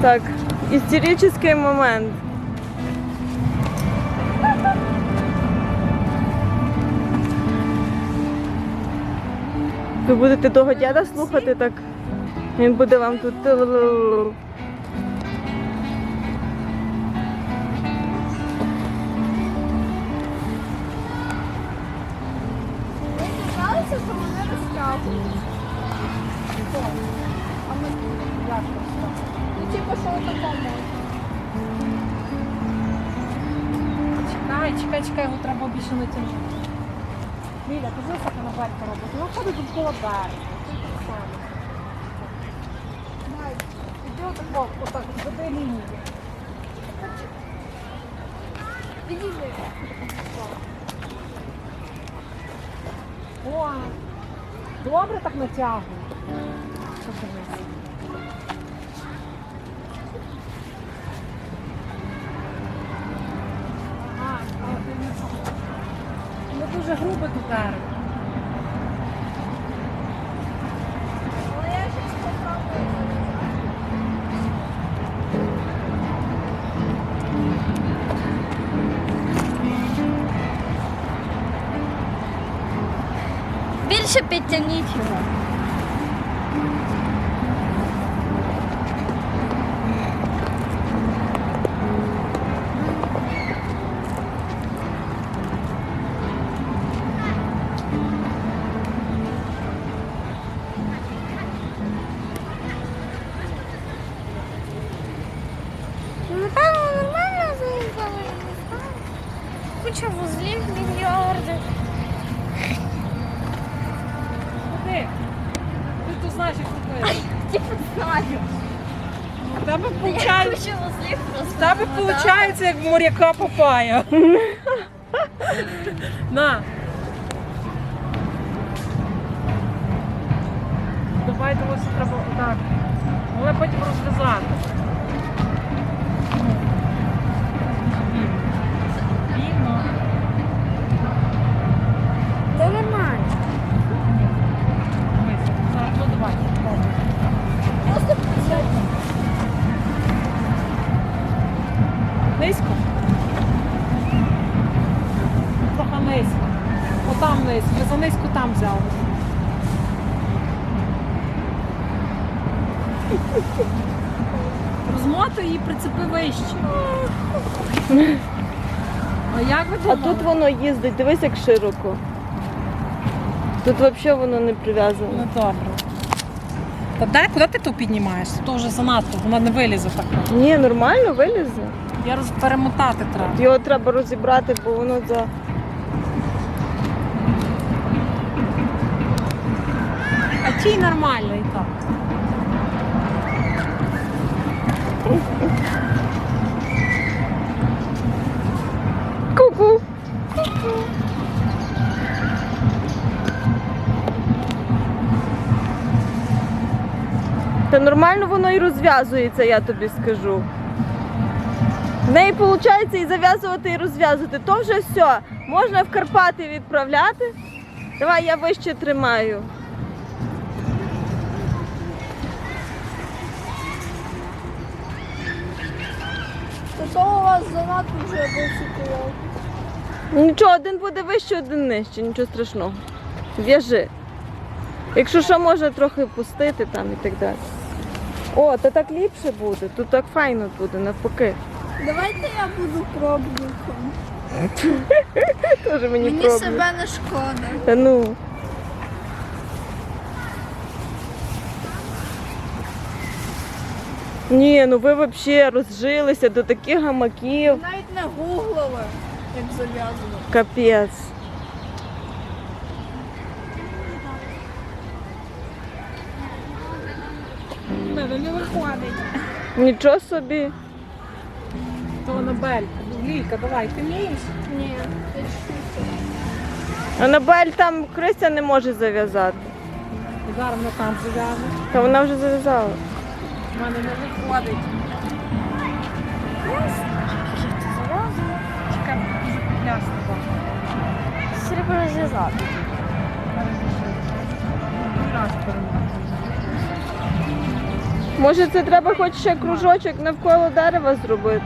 Так, істеричний момент. Ви будете того дяда слухати, так він буде вам тут. А ми як типу, що отакому. Чекай, чекай, чекай, його треба більше натягнути. Ліля, ти знаєш, як вона батька робить? Вона ходить довкола. Давай, іди отако, отак, веди лінію. Підійди. О, добре так натягує. Подивись. Ага, дуже грубо тут попробую. Більше підтягніть його. Знаю. У тебе Я виходить, просто. тебе виходить, як в моряка попає. На. Давай дивися, треба отак. Але потім розв'язати. Отам низько. Ми за низько там взяли. Розмотуй і прицепи вище. А як ви А думали? тут воно їздить, дивись, як широко. Тут взагалі воно не прив'язано. Ну добре. Та дай, куди ти тут піднімаєш? То вже занадто, вона не вилізе так. Ні, нормально вилізе. Я роз... перемотати треба. Його треба розібрати, бо воно за. Тій нормально і так. Ку-ку. Та нормально воно і розв'язується, я тобі скажу. В неї виходить і зав'язувати, і розв'язувати. То вже все. Можна в Карпати відправляти. Давай я вище тримаю. То у вас занадто вже високував. Нічого, один буде вище, один нижче, нічого страшного. В'яжи. Якщо що, можна трохи пустити там і так далі. О, то так ліпше буде, тут так файно буде, навпаки. Давайте я буду пробником. Тоже мені, Мені себе не шкода. Та ну. Ні, ну ви взагалі розжилися до таких гамаків. Навіть не гуглили, як зав'язувати. Капець. Не виходить. Нічого собі. То на белька. Лілька, давай, ти вмієш? Ні, ти? Анабель там Кристя не може зав'язати. Зараз вона там зав'яже. Та вона вже зав'язала. В мене не виходить. Чекай, ясно. Треба розв'язати. Раз. Може, це треба хоч ще кружочок навколо дерева зробити.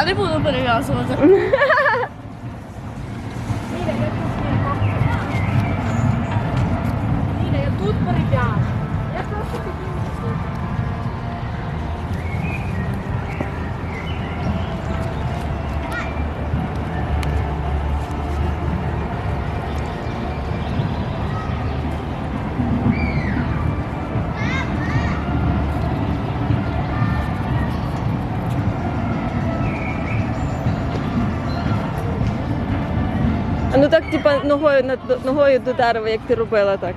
Я не буду перев'язувати. А ну так, типа, ногою над ногою до дерева, як ти робила так.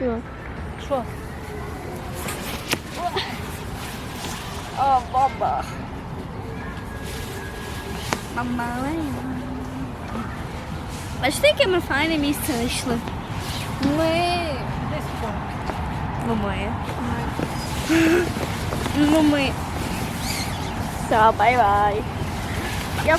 О, дійсно. Що? О, баба. Мама. Бачите, яке ми файне місце знайшли? Ми. Десь тут. Ну ми. Ну ми. Все, бай-бай. Я.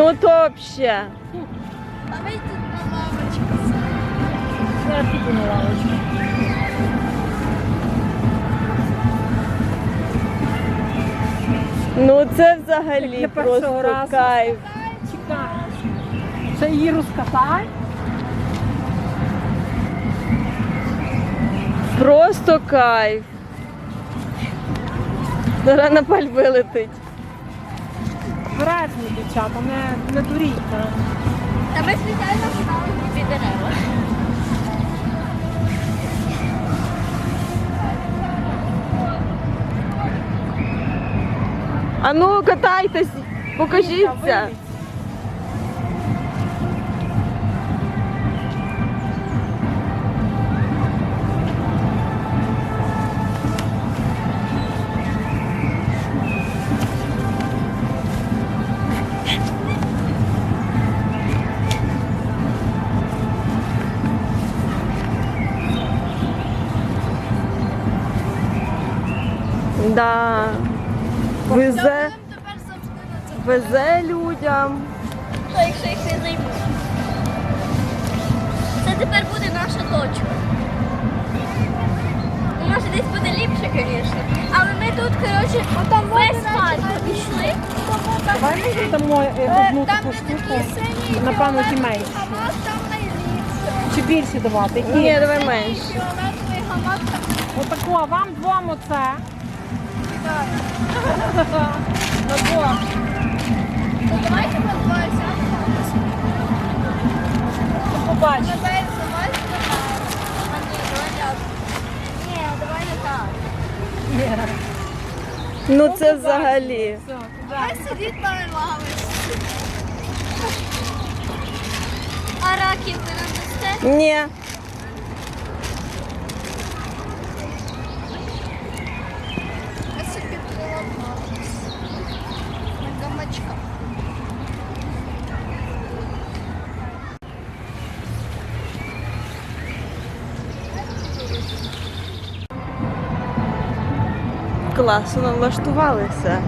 Ну то вообще. А ви тут на лавочку. Зараз піду на лавочку. Ну це взагалі Для першого просто разу. кайф. Чекай. Ще її розкатай. Просто кайф. Зараз на паль вилетить. Бережно, дівчата, не, не дуріть. Та ми спеціально стали під дерева. А ну катайтесь, покажіться. Да. Везе, тепер завжди на це. везе людям. То якщо їх не займуть. Це тепер буде наша точка. Може десь буде ліпше, звісно. Але ми тут, коротше, весь парк. Давай ми дамо е, одну таку штуку. Напевно, ті там найбільше. Чи більше давати? Ні, давай менше. Там. Отаку, а вам двом оце. На двох. Ну давайте. Побач. Давай, давай. Ні, давай не так. Ну це взагалі. Все. Давай сидіть на лавочці. А раків ви нам дасте? Ні. Я собі поламалась. На гамачка. Класно влаштувалися.